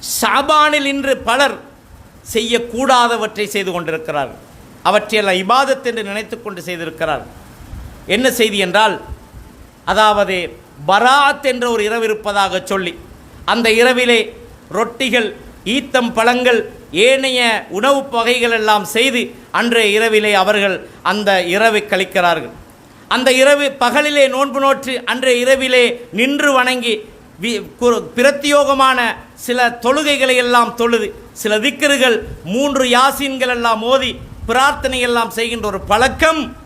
ஷாபானில் இன்று பலர் செய்யக்கூடாதவற்றை செய்து கொண்டிருக்கிறார்கள். அவற்றையெல்லாம் இபாதத் என்று நினைத்து கொண்டு செய்திருக்கிறார். என்ன செய்தி என்றால் அதாவது பராத் என்ற ஒரு இரவு இருப்பதாக சொல்லி அந்த இரவிலே ரொட்டிகள் ஈத்தம் பழங்கள் ஏனைய உணவு வகைகள் எல்லாம் செய்து அன்றைய இரவிலே அவர்கள் அந்த இரவை கழிக்கிறார்கள். அந்த இரவு பகலிலே நோன்பு நோற்று அன்றைய இரவிலே நின்று வணங்கி வி- பிரத்தியோகமான சில தொழுகைகளை எல்லாம் தொழுது சில திக்கர்கள் மூன்று யாசீன்கள் எல்லாம் ஓதி பிரார்த்தனை எல்லாம் செய்கின்ற ஒரு பழக்கம்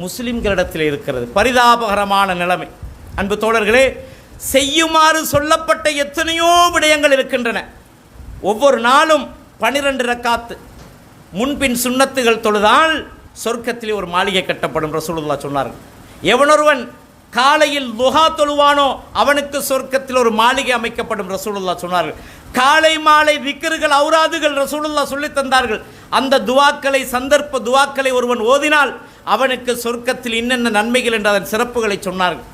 முஸ்லிம்களிடத்தில் இருக்கிறது. பரிதாபகரமான நிலைமை. அன்பு தோழர்களே செய்யுமாறு சொல்லப்பட்ட எத்தனையோ விடயங்கள் இருக்கின்றன. ஒவ்வொரு நாளும் பனிரெண்டு ரக்காத்து. முன்பின் சுண்ணத்துகள் தொழுதால் சொர்க்கத்திலே ஒரு மாளிகை கட்டப்படும் ரசூலுல்லா சொன்னார்கள். எவனொருவன் காலையில் லுஹா தொழுவானோ அவனுக்கு சொர்க்கத்தில் ஒரு மாளிகை அமைக்கப்படும் ரசூலுல்லா சொன்னார்கள் காலை மாலை விக்கர்கள் அவுராதுகள் ரசூலுல்லா சொல்லித் தந்தார்கள். அந்த துவாக்களை சந்தர்ப்ப துவாக்களை ஒருவன் ஓதினால் அவனுக்கு சொர்க்கத்தில் இன்னென்ன நன்மைகள் என்று அதன் சிறப்புகளை சொன்னார்கள்.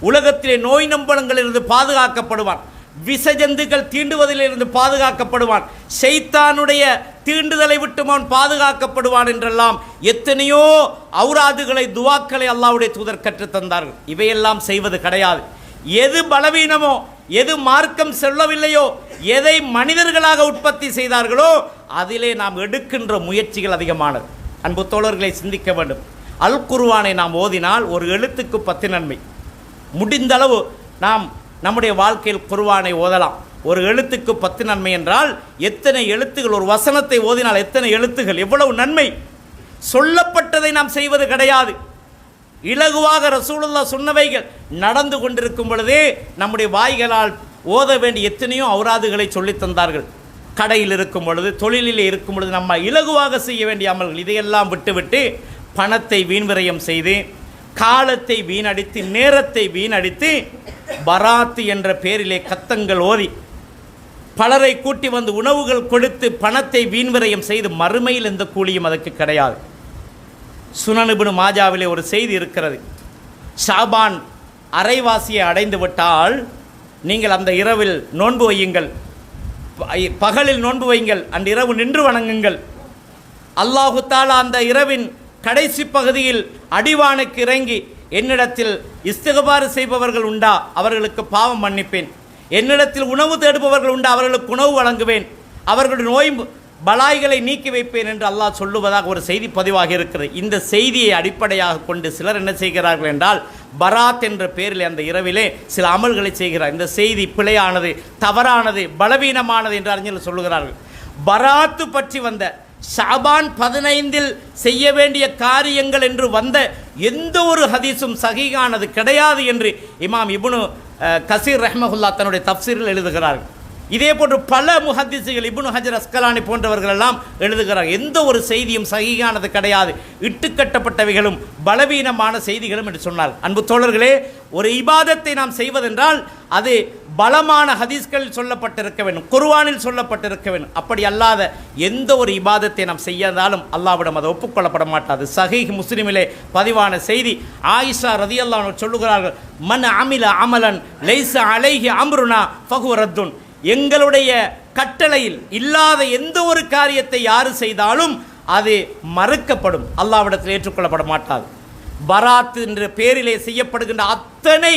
உலகத்திலே நோய் நம்பலங்களிலிருந்து பாதுகாக்கப்படுவான். விசஜந்துகள் தீண்டுவதிலிருந்து பாதுகாக்கப்படுவான். செய்தானுடைய தீண்டுதலை விட்டு அவன் பாதுகாக்கப்படுவான் என்றெல்லாம் எத்தனையோ அவுராதுகளை துவாக்களை அல்லாவுடைய தூதர் கற்றுத் தந்தார்கள் இவையெல்லாம் செய்வது கிடையாது. எது பலவீனமோ எது மார்க்கம் செல்லவில்லையோ எதை மனிதர்களாக உற்பத்தி செய்தார்களோ அதிலே நாம் எடுக்கின்ற முயற்சிகள் அதிகமானது. அன்பு தோழர்களை சிந்திக்க வேண்டும். அல் குருவானை நாம் ஓதினால் ஒரு எழுத்துக்கு பத்து நன்மை. முடிந்தளவு நாம் நம்முடைய வாழ்க்கையில் குருவானை ஓதலாம். ஒரு எழுத்துக்கு பத்து நன்மை என்றால் எத்தனை எழுத்துகள் ஒரு வசனத்தை ஓதினால் எத்தனை எழுத்துகள் எவ்வளவு நன்மை? சொல்லப்பட்டதை நாம் செய்வது கிடையாது. இலகுவாக ரசூலுல்லா சொன்னவைகள் நடந்து கொண்டிருக்கும் பொழுதே நம்முடைய வாய்களால் ஓத வேண்டிய எத்தனையோ அவராதுகளை சொல்லித் தந்தார்கள். கடையில் இருக்கும் பொழுது தொழிலில் இருக்கும் பொழுது நம்ம இலகுவாக செய்ய வேண்டிய அமல்கள் இதையெல்லாம் விட்டுவிட்டு பணத்தை வீண்விரயம் செய்து காலத்தை வீணடித்து நேரத்தை வீணடித்து பராத்து என்ற பேரிலே கத்தங்கள் ஓதி பலரை கூட்டி வந்து உணவுகள் கொடுத்து பணத்தை வீண்விரயம் செய்து மறுமையில் எந்த கூலியும் அதற்கு கிடையாது. சுனனுபின் மாஜாவிலே ஒரு செய்தி இருக்கிறது. ஷாபான் அரைவாசியை அடைந்து விட்டால் நீங்கள் அந்த இரவில் நோன்பு வையுங்கள். பகலில் நோன்பு வையுங்கள். அந்த இரவு நின்று வணங்குங்கள். அல்லாஹு தாலா அந்த இரவின் கடைசி பகுதியில் அடிவானுக்கு இறங்கி என்னிடத்தில் இஸ்திகபாறு செய்பவர்கள் உண்டா? அவர்களுக்கு பாவம் மன்னிப்பேன். என்னிடத்தில் உணவு தேடுபவர்கள் உண்டு அவர்களுக்கு உணவு வழங்குவேன். அவர்களுடைய நோய் பலாய்களை நீக்கி வைப்பேன் என்று அல்லாஹ் சொல்லுவதாக ஒரு செய்தி பதிவாக இருக்கிறது. இந்த செய்தியை அடிப்படையாக கொண்டு சிலர் என்ன செய்கிறார்கள் என்றால் பராத் என்ற பெயரில் அந்த இரவிலே சில அமல்களை செய்கிறார். இந்த செய்தி பிழையானது தவறானது பலவீனமானது என்று அறிஞர்கள் சொல்லுகிறார்கள். பராத்து பற்றி வந்த ஷாபான் பதினைந்தில் செய்ய வேண்டிய காரியங்கள் என்று வந்த எந்த ஒரு ஹதீஸும் சகிகானது கிடையாது என்று இமாம் இபுனு கசீர் ரஹ்மஹுல்லா தன்னுடைய தப்சீரில் எழுதுகிறார்கள். இதே போன்று பல முஹத்திசுகள் இபுனு ஹஜர் அஸ்கலானி போன்றவர்கள் எல்லாம் எழுதுகிறார்கள். எந்த ஒரு செய்தியும் சகிகானது கிடையாது. இட்டுக்கட்டப்பட்டவைகளும் பலவீனமான செய்திகளும் என்று சொன்னார் அன்பு தோழர்களே ஒரு இபாதத்தை நாம் செய்வதென்றால் அது பலமான ஹதீஸ்களில் சொல்லப்பட்டிருக்க வேண்டும். குர்வானில் சொல்லப்பட்டிருக்க வேண்டும். அப்படி அல்லாத எந்த ஒரு இபாதத்தை நாம் செய்யாதாலும் அல்லாவிடம் அதை ஒப்புக்கொள்ளப்பட மாட்டாது. சஹீஹ் முஸ்லிமிலே பதிவான செய்தி ஆயிஷா ரதி ரதியல்லாஹு சொல்லுகிறார்கள் மன் அமில அமலன் லைச அலைஹி அம்ருனா ஃபகுரத்துன் எங்களுடைய கட்டளையில் இல்லாத எந்த ஒரு காரியத்தை யாரு செய்தாலும் அது மறுக்கப்படும். அல்லாவிடத்தில் ஏற்றுக்கொள்ளப்பட மாட்டாது. பராத் என்ற பேரிலே செய்யப்படுகின்ற அத்தனை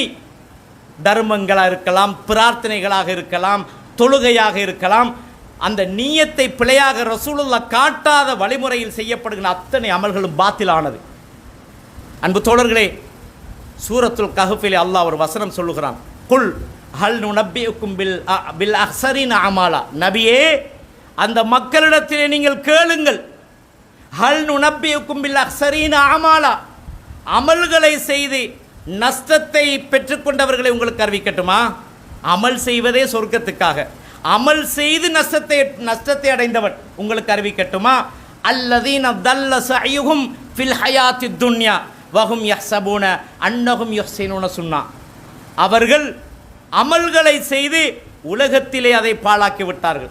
தர்மங்களாக இருக்கலாம் பிரார்த்தனைகளாக இருக்கலாம் தொழுகையாக இருக்கலாம் அந்த நீயத்தை பிழையாக ரசூலுல்லா காட்டாத வழிமுறையில் செய்யப்படுகின்ற அத்தனை அமல்களும் பாத்திலானது. அன்பு தோழர்களே சூரத்துல் கஹஃபிலே அல்லாஹ் ஒரு வசனம் சொல்லுகிறான். குல் ஹல் நுனப்பியுக்கும் பில் பில் அஹ்சரின் அமாலா. நபியே அந்த மக்களிடத்திலே நீங்கள் கேளுங்கள். ஹல் நுனப்பியுக்கும் பில் அஹ்சரின் அமாலா. அமல்களை செய்து நஷ்டத்தை பெற்றுக்கொண்டவர்களை உங்களுக்கு அறிவிக்கட்டுமா? அமல் செய்வதே சொர்க்கத்துக்காக. அமல் செய்து நஷ்டத்தை நஷ்டத்தை அடைந்தவன் உங்களுக்கு அறிவிக்கட்டுமா? அல்லதீன தல்ல சயுகும் ஃபில் ஹயாத்தி துன்யா வகும் யஹ்சபூன அன்னகும் யஹ்சினூன சொன்னான் அவர்கள் அமல்களை செய்து உலகத்திலே அதை பாழாக்கி விட்டார்கள்.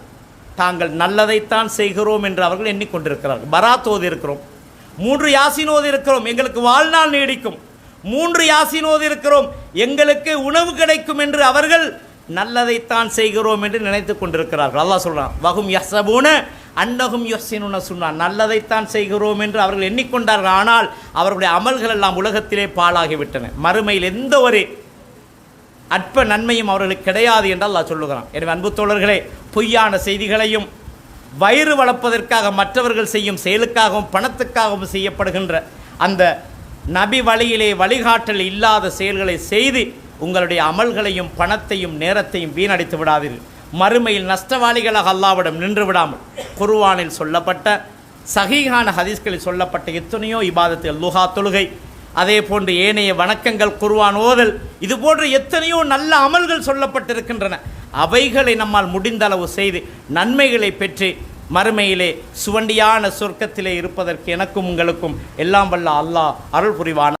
தாங்கள் நல்லதைத்தான் செய்கிறோம் என்று அவர்கள் எண்ணிக்கொண்டிருக்கிறார்கள். பராத் ஓதி இருக்கிறோம். மூன்று யாசின் ஓதி இருக்கிறோம். எங்களுக்கு வாழ்நாள் நீடிக்கும். மூன்று யாசின் இருக்கிறோம். எங்களுக்கு உணவு கிடைக்கும் என்று அவர்கள் நல்லதைத்தான் செய்கிறோம் என்று நினைத்து கொண்டிருக்கிறார்கள். அல்லாஹ் சொல்றான் வகும் யசபூன அன்னகும் யொசினுன சொன்னான் நல்லதைத்தான் செய்கிறோம் என்று அவர்கள் எண்ணிக்கொண்டார்கள். ஆனால் அவர்களுடைய அமல்கள் எல்லாம் உலகத்திலே பாழாகிவிட்டன. மறுமையில் எந்த ஒரு அற்ப நன்மையும் அவர்களுக்கு கிடையாது என்று அல்லாஹ் சொல்லுகிறான். எனவே அன்பு தோழர்களே பொய்யான செய்திகளையும் வயிறு வளர்ப்பதற்காக மற்றவர்கள் செய்யும் செயலுக்காகவும் பணத்துக்காகவும் செய்யப்படுகின்ற அந்த நபி வழியிலே வழிகாட்டல் இல்லாத செயல்களை செய்து உங்களுடைய அமல்களையும் பணத்தையும் நேரத்தையும் வீணடித்து விடாதீர்கள். மறுமையில் நஷ்டவாளிகளாக அல்லாவிடம் நின்று விடாமல் குருவானில் சொல்லப்பட்ட சகிகான ஹதீஸ்களில் சொல்லப்பட்ட எத்தனையோ இபாதத்தில் லுஹா தொழுகை அதே போன்று ஏனைய வணக்கங்கள் குருவான் ஓதல் இது போன்ற எத்தனையோ நல்ல அமல்கள் சொல்லப்பட்டிருக்கின்றன. அவைகளை நம்மால் முடிந்த அளவு செய்து நன்மைகளை பெற்று மறுமையிலே சுவண்டியான சொர்க்கத்திலே இருப்பதற்கு எனக்கும் உங்களுக்கும் எல்லாம் வல்ல அல்லாஹ் அருள் புரிவான